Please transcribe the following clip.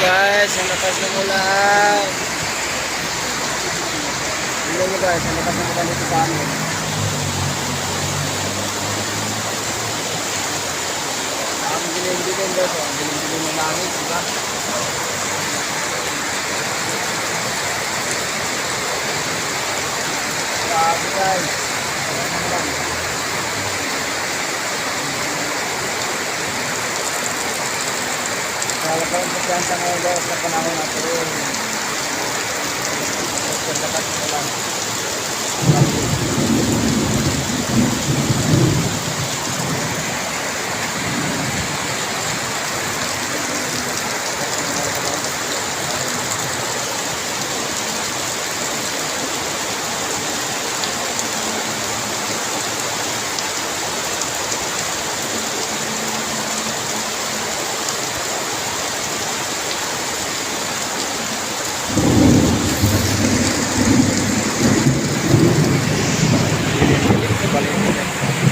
guys, ang lakas ng ulan. Tingnan nyo guys, ang lakas ng ulan dito sa amin. Ang dilim-dilim guys, ang dilim-dilim ng langit, di ba? Grabe guys. Ayan ang ulan. Kaya ko ang kumpiyansa ngayon guys sa panahon natin. Balik